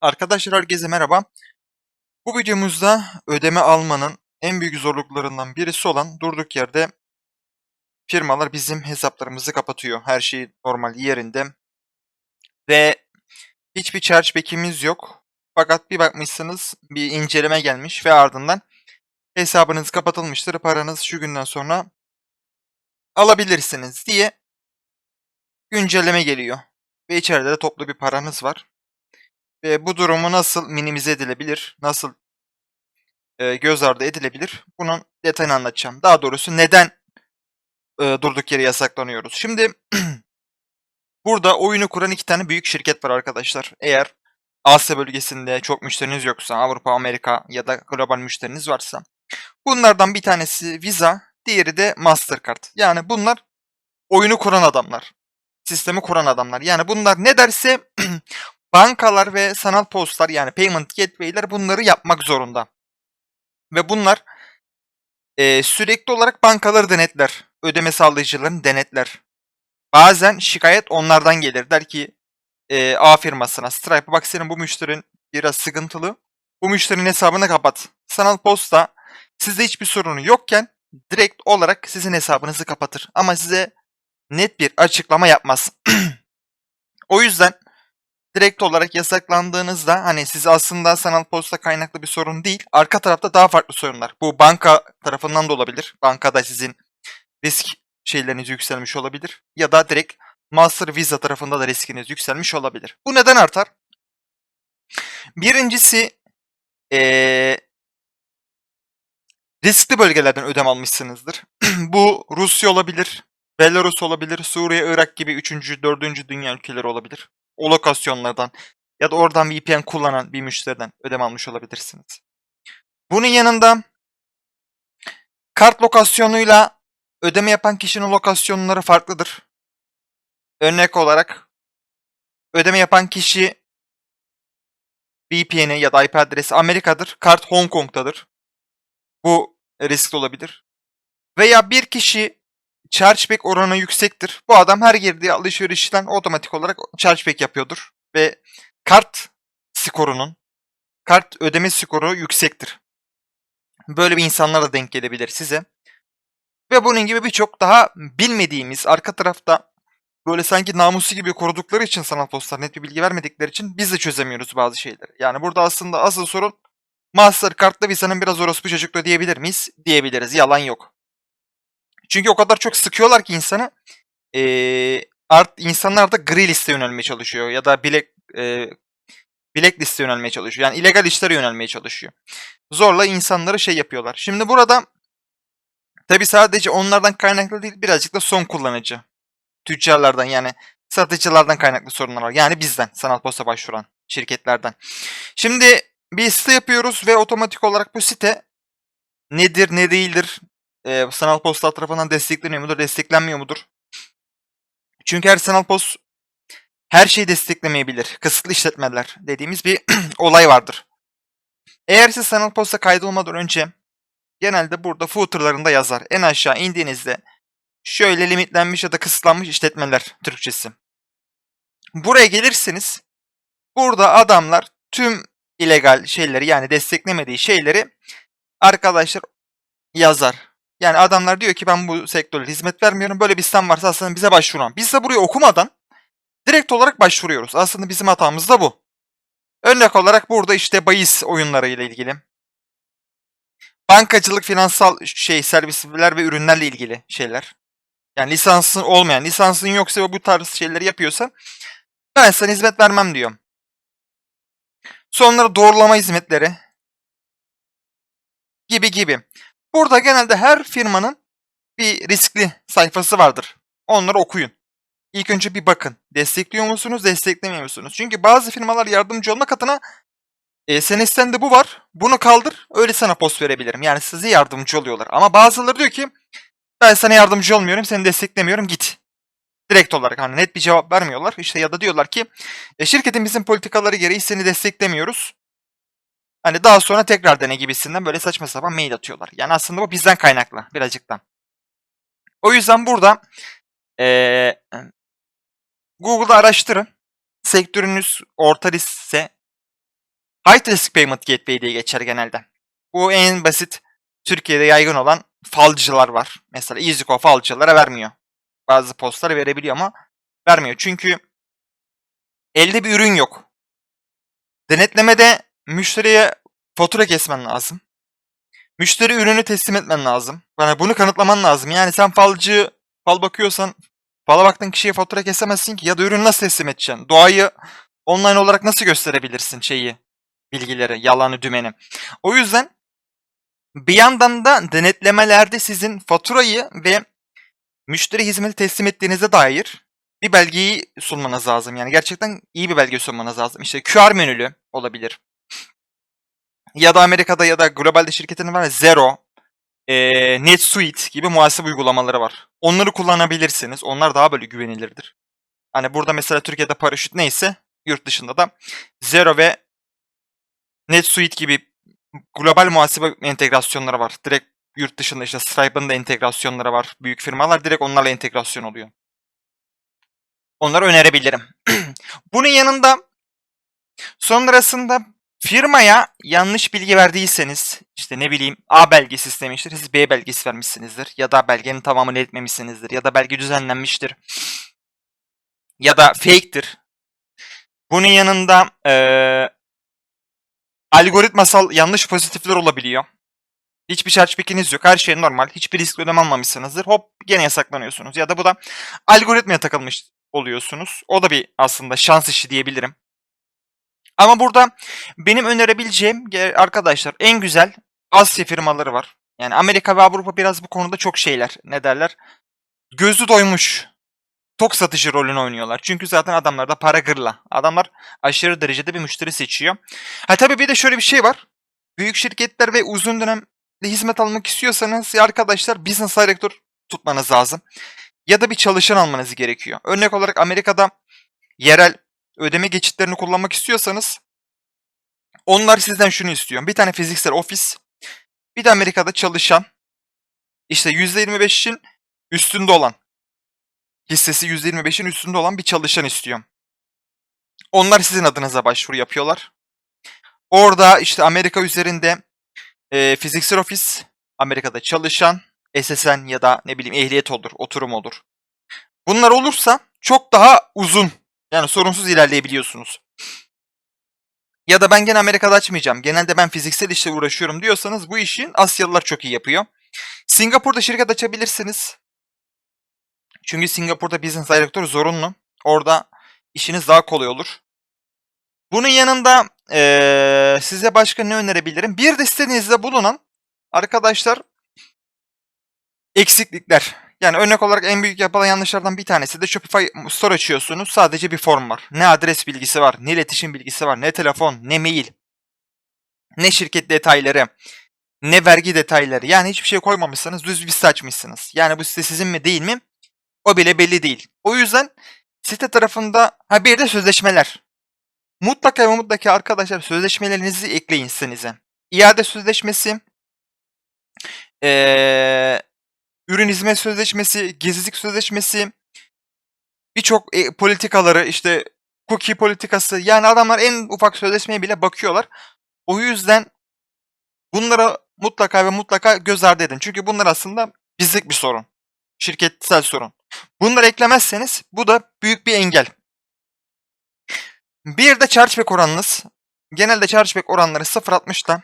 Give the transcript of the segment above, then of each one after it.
Arkadaşlar herkese merhaba. Bu videomuzda ödeme almanın en büyük zorluklarından birisi olan durduk yerde firmalar bizim hesaplarımızı kapatıyor. Her şey normal yerinde. Ve hiçbir chargeback'imiz yok. Fakat bir bakmışsınız bir inceleme gelmiş ve ardından hesabınız kapatılmıştır. Paranız şu günden sonra alabilirsiniz diye güncelleme geliyor. Ve içeride de toplu bir paranız var. Ve bu durumu nasıl minimize edilebilir, nasıl e, göz ardı edilebilir? Bunun detayını anlatacağım. Daha doğrusu neden e, durduk yere yasaklanıyoruz? Şimdi burada oyunu kuran iki tane büyük şirket var arkadaşlar. Eğer Asya bölgesinde çok müşteriniz yoksa, Avrupa, Amerika ya da global müşteriniz varsa bunlardan bir tanesi Visa, diğeri de Mastercard. Yani bunlar oyunu kuran adamlar. Sistemi kuran adamlar. Yani bunlar ne derse bankalar ve sanal postlar yani payment gateway'ler bunları yapmak zorunda. Ve bunlar e, sürekli olarak bankaları denetler. Ödeme sağlayıcılarını denetler. Bazen şikayet onlardan gelir. Der ki e, A firmasına Stripe bak senin bu müşterin biraz sıkıntılı. Bu müşterinin hesabını kapat. Sanal posta sizde hiçbir sorunu yokken direkt olarak sizin hesabınızı kapatır. Ama size net bir açıklama yapmaz. o yüzden direkt olarak yasaklandığınızda hani siz aslında sanal posta kaynaklı bir sorun değil. Arka tarafta daha farklı sorunlar. Bu banka tarafından da olabilir. Bankada sizin risk şeyleriniz yükselmiş olabilir. Ya da direkt Master Visa tarafında da riskiniz yükselmiş olabilir. Bu neden artar? Birincisi ee, riskli bölgelerden ödem almışsınızdır. Bu Rusya olabilir, Belarus olabilir, Suriye, Irak gibi 3. 4. dünya ülkeleri olabilir. O lokasyonlardan ya da oradan VPN kullanan bir müşteriden ödeme almış olabilirsiniz. Bunun yanında kart lokasyonuyla ödeme yapan kişinin lokasyonları farklıdır. Örnek olarak ödeme yapan kişi VPN'i ya da IP adresi Amerika'dır. Kart Hong Kong'tadır. Bu riskli olabilir. Veya bir kişi chargeback oranı yüksektir. Bu adam her girdiği alışverişten otomatik olarak chargeback yapıyordur. Ve kart skorunun, kart ödeme skoru yüksektir. Böyle bir insanlar da denk gelebilir size. Ve bunun gibi birçok daha bilmediğimiz arka tarafta böyle sanki namusu gibi korudukları için sanal postlar net bir bilgi vermedikleri için biz de çözemiyoruz bazı şeyleri. Yani burada aslında asıl sorun Mastercard'la Visa'nın biraz orospu çocukluğu diyebilir miyiz? Diyebiliriz. Yalan yok. Çünkü o kadar çok sıkıyorlar ki insanı ee, art, insanlar da gri liste yönelmeye çalışıyor ya da bilek e, bilek liste yönelmeye çalışıyor. Yani illegal işlere yönelmeye çalışıyor. Zorla insanları şey yapıyorlar. Şimdi burada tabi sadece onlardan kaynaklı değil birazcık da son kullanıcı. Tüccarlardan yani satıcılardan kaynaklı sorunlar var. Yani bizden sanal posta başvuran şirketlerden. Şimdi bir site yapıyoruz ve otomatik olarak bu site nedir ne değildir e, sanal posta tarafından destekleniyor mudur, desteklenmiyor mudur? Çünkü her sanal post her şeyi desteklemeyebilir. Kısıtlı işletmeler dediğimiz bir olay vardır. Eğer siz sanal posta kaydolmadan önce genelde burada footerlarında yazar. En aşağı indiğinizde şöyle limitlenmiş ya da kısıtlanmış işletmeler Türkçesi. Buraya gelirsiniz. Burada adamlar tüm illegal şeyleri yani desteklemediği şeyleri arkadaşlar yazar. Yani adamlar diyor ki ben bu sektörde hizmet vermiyorum. Böyle bir sistem varsa aslında bize başvuran. Biz de buraya okumadan direkt olarak başvuruyoruz. Aslında bizim hatamız da bu. Örnek olarak burada işte bahis oyunları ile ilgili. Bankacılık, finansal şey servisler ve ürünlerle ilgili şeyler. Yani lisansın olmayan, lisansın yoksa ve bu tarz şeyleri yapıyorsa ben sana hizmet vermem diyor. Sonra doğrulama hizmetleri gibi gibi. Burada genelde her firmanın bir riskli sayfası vardır. Onları okuyun. İlk önce bir bakın. Destekliyor musunuz, desteklemiyor musunuz? Çünkü bazı firmalar yardımcı olmak adına e, senin sitende bu var, bunu kaldır, öyle sana post verebilirim. Yani size yardımcı oluyorlar. Ama bazıları diyor ki ben sana yardımcı olmuyorum, seni desteklemiyorum, git. Direkt olarak hani net bir cevap vermiyorlar. İşte ya da diyorlar ki e, şirketin bizim politikaları gereği seni desteklemiyoruz. Hani daha sonra tekrar dene gibisinden böyle saçma sapan mail atıyorlar. Yani aslında bu bizden kaynaklı birazcıktan. O yüzden burada ee, Google'da araştırın. Sektörünüz orta riskse High Risk Payment Gateway diye geçer genelde. Bu en basit Türkiye'de yaygın olan falcılar var. Mesela EasyCo falcılara vermiyor. Bazı postları verebiliyor ama vermiyor. Çünkü elde bir ürün yok. Denetlemede müşteriye fatura kesmen lazım. Müşteri ürünü teslim etmen lazım. Yani bunu kanıtlaman lazım. Yani sen falcı, fal bakıyorsan fala baktığın kişiye fatura kesemezsin ki ya da ürünü nasıl teslim edeceksin? Doğayı online olarak nasıl gösterebilirsin şeyi, bilgileri, yalanı, dümeni. O yüzden bir yandan da denetlemelerde sizin faturayı ve müşteri hizmeti teslim ettiğinize dair bir belgeyi sunmanız lazım. Yani gerçekten iyi bir belge sunmanız lazım. İşte QR menülü olabilir. Ya da Amerika'da ya da globalde şirketinin var Zero, eee, NetSuite gibi muhasebe uygulamaları var. Onları kullanabilirsiniz. Onlar daha böyle güvenilirdir. Hani burada mesela Türkiye'de paraşüt neyse yurt dışında da Zero ve NetSuite gibi global muhasebe entegrasyonları var. Direkt yurt dışında işte Stripe'ın da entegrasyonları var. Büyük firmalar direkt onlarla entegrasyon oluyor. Onları önerebilirim. Bunun yanında sonrasında firmaya yanlış bilgi verdiyseniz işte ne bileyim A belgesi istemiştir. Siz B belgesi vermişsinizdir. Ya da belgenin tamamını etmemişsinizdir. Ya da belge düzenlenmiştir. Ya da fake'tir. Bunun yanında eee algoritmasal yanlış pozitifler olabiliyor. Hiçbir chargeback'iniz yok. Her şey normal. Hiçbir risk ödeme almamışsınızdır. Hop gene yasaklanıyorsunuz. Ya da bu da algoritmaya takılmış oluyorsunuz. O da bir aslında şans işi diyebilirim. Ama burada benim önerebileceğim arkadaşlar en güzel Asya firmaları var. Yani Amerika ve Avrupa biraz bu konuda çok şeyler. Ne derler? Gözü doymuş. Tok satıcı rolünü oynuyorlar. Çünkü zaten adamlarda para gırla. Adamlar aşırı derecede bir müşteri seçiyor. Ha tabii bir de şöyle bir şey var. Büyük şirketler ve uzun dönemli hizmet almak istiyorsanız arkadaşlar business director tutmanız lazım. Ya da bir çalışan almanız gerekiyor. Örnek olarak Amerika'da yerel ödeme geçitlerini kullanmak istiyorsanız onlar sizden şunu istiyor. Bir tane fiziksel ofis, bir de Amerika'da çalışan, işte %25'in üstünde olan, hissesi %25'in üstünde olan bir çalışan istiyor. Onlar sizin adınıza başvuru yapıyorlar. Orada işte Amerika üzerinde e, fiziksel ofis, Amerika'da çalışan, SSN ya da ne bileyim ehliyet olur, oturum olur. Bunlar olursa çok daha uzun yani sorunsuz ilerleyebiliyorsunuz. Ya da ben gene Amerika'da açmayacağım. Genelde ben fiziksel işle uğraşıyorum diyorsanız bu işi Asyalılar çok iyi yapıyor. Singapur'da şirket açabilirsiniz. Çünkü Singapur'da business director zorunlu. Orada işiniz daha kolay olur. Bunun yanında eee, size başka ne önerebilirim? Bir de sitenizde bulunan arkadaşlar eksiklikler. Yani örnek olarak en büyük yapılan yanlışlardan bir tanesi de Shopify Store açıyorsunuz. Sadece bir form var. Ne adres bilgisi var, ne iletişim bilgisi var, ne telefon, ne mail, ne şirket detayları, ne vergi detayları. Yani hiçbir şey koymamışsınız, düz bir site açmışsınız. Yani bu site sizin mi değil mi? O bile belli değil. O yüzden site tarafında ha bir de sözleşmeler. Mutlaka ve mutlaka arkadaşlar sözleşmelerinizi ekleyin sitenize. İade sözleşmesi, eee ürün hizmet sözleşmesi, gizlilik sözleşmesi, birçok e, politikaları işte cookie politikası yani adamlar en ufak sözleşmeye bile bakıyorlar. O yüzden bunlara mutlaka ve mutlaka göz ardı edin. Çünkü bunlar aslında bizlik bir sorun. Şirketsel sorun. Bunları eklemezseniz bu da büyük bir engel. Bir de chargeback oranınız. Genelde chargeback oranları 0.60 ile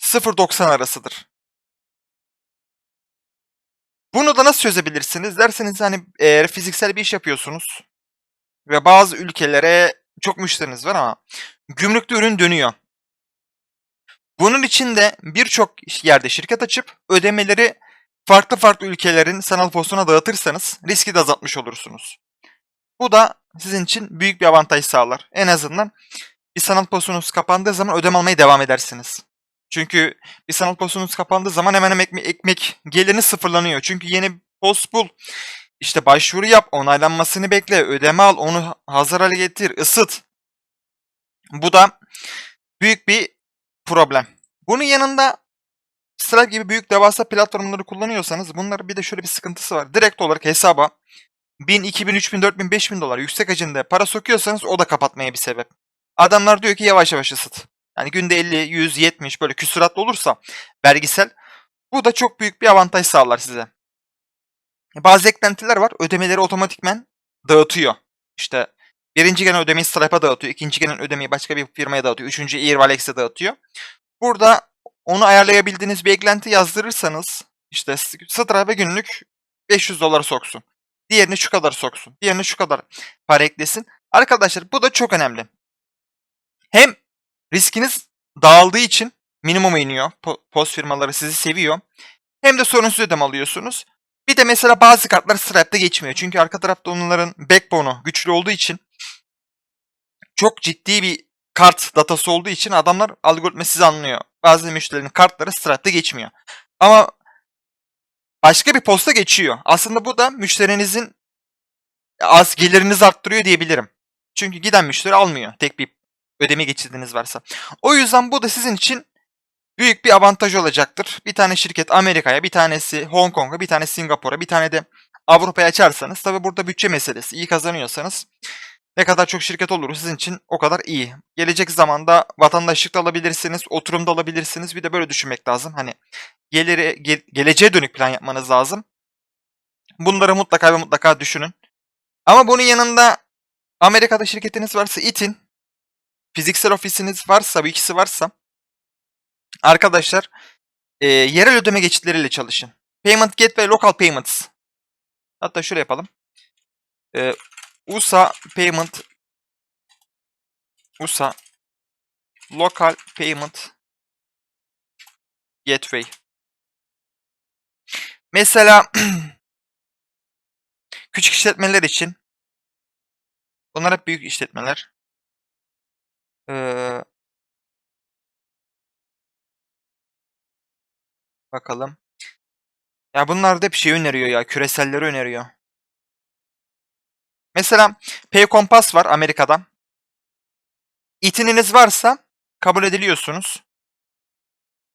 0.90 arasıdır. Bunu da nasıl çözebilirsiniz derseniz hani eğer fiziksel bir iş yapıyorsunuz ve bazı ülkelere çok müşteriniz var ama gümrükte ürün dönüyor. Bunun için de birçok yerde şirket açıp ödemeleri farklı farklı ülkelerin sanal postuna dağıtırsanız riski de azaltmış olursunuz. Bu da sizin için büyük bir avantaj sağlar. En azından bir sanal postunuz kapandığı zaman ödeme almaya devam edersiniz. Çünkü bir sanal postunuz kapandığı zaman hemen hemen ekmek, ekmek geliriniz sıfırlanıyor. Çünkü yeni post bul, işte başvuru yap, onaylanmasını bekle, ödeme al, onu hazır hale getir, ısıt. Bu da büyük bir problem. Bunun yanında Stripe gibi büyük devasa platformları kullanıyorsanız bunların bir de şöyle bir sıkıntısı var. Direkt olarak hesaba 1000, 2000, 3000, 4000, 5000 dolar yüksek hacimde para sokuyorsanız o da kapatmaya bir sebep. Adamlar diyor ki yavaş yavaş ısıt. Hani günde 50, 100, 70 böyle küsuratlı olursa vergisel bu da çok büyük bir avantaj sağlar size. Bazı eklentiler var. Ödemeleri otomatikmen dağıtıyor. İşte birinci gelen ödemeyi Stripe'a dağıtıyor. ikinci gelen ödemeyi başka bir firmaya dağıtıyor. Üçüncü Airvalex'e dağıtıyor. Burada onu ayarlayabildiğiniz bir eklenti yazdırırsanız işte Stripe günlük 500 dolar soksun. Diğerini şu kadar soksun. Diğerini şu kadar para eklesin. Arkadaşlar bu da çok önemli. Hem riskiniz dağıldığı için minimuma iniyor. Po- Post firmaları sizi seviyor. Hem de sorunsuz ödeme alıyorsunuz. Bir de mesela bazı kartlar Stripe'da geçmiyor. Çünkü arka tarafta onların backbone'u güçlü olduğu için çok ciddi bir kart datası olduğu için adamlar algoritma sizi anlıyor. Bazı müşterilerin kartları Stripe'da geçmiyor. Ama başka bir posta geçiyor. Aslında bu da müşterinizin az gelirinizi arttırıyor diyebilirim. Çünkü giden müşteri almıyor tek bir ödeme geçidiniz varsa. O yüzden bu da sizin için büyük bir avantaj olacaktır. Bir tane şirket Amerika'ya, bir tanesi Hong Kong'a, bir tane Singapur'a, bir tane de Avrupa'ya açarsanız tabi burada bütçe meselesi. İyi kazanıyorsanız ne kadar çok şirket olur sizin için o kadar iyi. Gelecek zamanda vatandaşlık da alabilirsiniz, oturum da alabilirsiniz. Bir de böyle düşünmek lazım. Hani geliri, ge- geleceğe dönük plan yapmanız lazım. Bunları mutlaka ve mutlaka düşünün. Ama bunun yanında Amerika'da şirketiniz varsa itin. Fiziksel ofisiniz varsa, bu ikisi varsa arkadaşlar e, yerel ödeme geçitleriyle çalışın. Payment Gateway Local Payments. Hatta şöyle yapalım. E, USA Payment USA Local Payment Gateway. Mesela küçük işletmeler için bunlar hep büyük işletmeler. Ee, bakalım. Ya bunlar da hep şey öneriyor ya. Küreselleri öneriyor. Mesela Paycompass var Amerika'da. İtininiz varsa kabul ediliyorsunuz.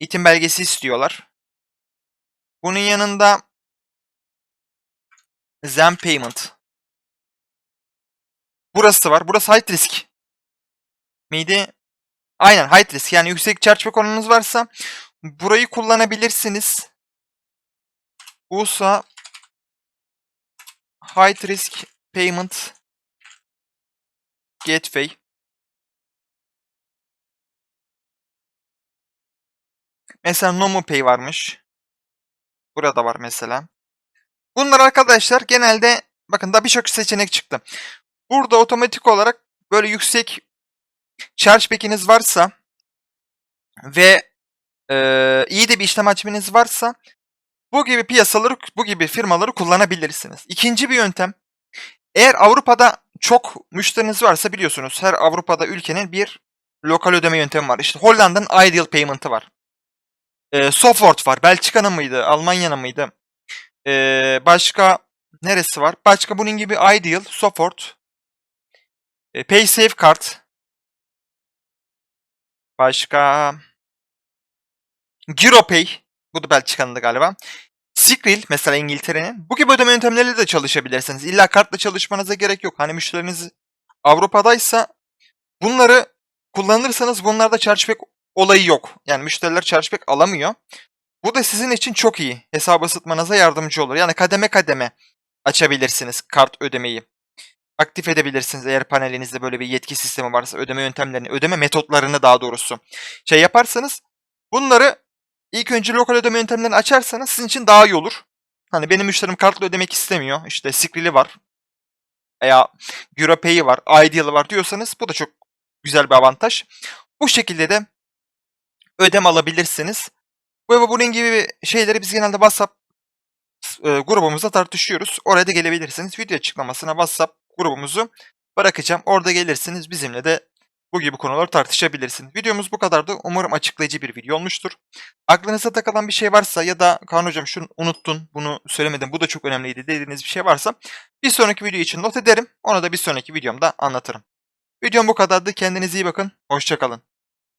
İtin belgesi istiyorlar. Bunun yanında Zen Payment. Burası var. Burası high risk. Miydi? Aynen high risk. Yani yüksek chargeback oranınız varsa burayı kullanabilirsiniz. USA High Risk Payment Gateway. Mesela NomoPay varmış. Burada var mesela. Bunlar arkadaşlar genelde bakın da birçok seçenek çıktı. Burada otomatik olarak böyle yüksek chargeback'iniz varsa ve eee, iyi de bir işlem hacminiz varsa bu gibi piyasaları, bu gibi firmaları kullanabilirsiniz. İkinci bir yöntem, eğer Avrupa'da çok müşteriniz varsa biliyorsunuz her Avrupa'da ülkenin bir lokal ödeme yöntemi var. İşte Hollanda'nın Ideal Payment'ı var. Ee, Sofort var. Belçika'nın mıydı? Almanya'nın mıydı? Ee, başka neresi var? Başka bunun gibi Ideal, Sofort, e, PaySafe Card. Başka GiroPay. Bu da Belçika'nın da galiba. Skrill mesela İngiltere'nin. Bu gibi ödeme yöntemleriyle de çalışabilirsiniz. İlla kartla çalışmanıza gerek yok. Hani müşteriniz Avrupa'daysa bunları kullanırsanız bunlarda chargeback olayı yok. Yani müşteriler chargeback alamıyor. Bu da sizin için çok iyi. Hesabı ısıtmanıza yardımcı olur. Yani kademe kademe açabilirsiniz kart ödemeyi. Aktif edebilirsiniz eğer panelinizde böyle bir yetki sistemi varsa ödeme yöntemlerini, ödeme metotlarını daha doğrusu şey yaparsanız bunları İlk önce lokal ödeme yöntemlerini açarsanız sizin için daha iyi olur. Hani benim müşterim kartla ödemek istemiyor. İşte Skrill'i var. Veya Europay'i var. Ideal'ı var diyorsanız bu da çok güzel bir avantaj. Bu şekilde de ödem alabilirsiniz. Bu ve bunun gibi şeyleri biz genelde WhatsApp e, grubumuzda tartışıyoruz. Oraya da gelebilirsiniz. Video açıklamasına WhatsApp grubumuzu bırakacağım. Orada gelirsiniz bizimle de bu gibi konuları tartışabilirsiniz. Videomuz bu kadardı. Umarım açıklayıcı bir video olmuştur. Aklınıza takılan bir şey varsa ya da Kaan Hocam şunu unuttun, bunu söylemedim, bu da çok önemliydi dediğiniz bir şey varsa bir sonraki video için not ederim. Onu da bir sonraki videomda anlatırım. Videom bu kadardı. Kendinize iyi bakın. Hoşçakalın.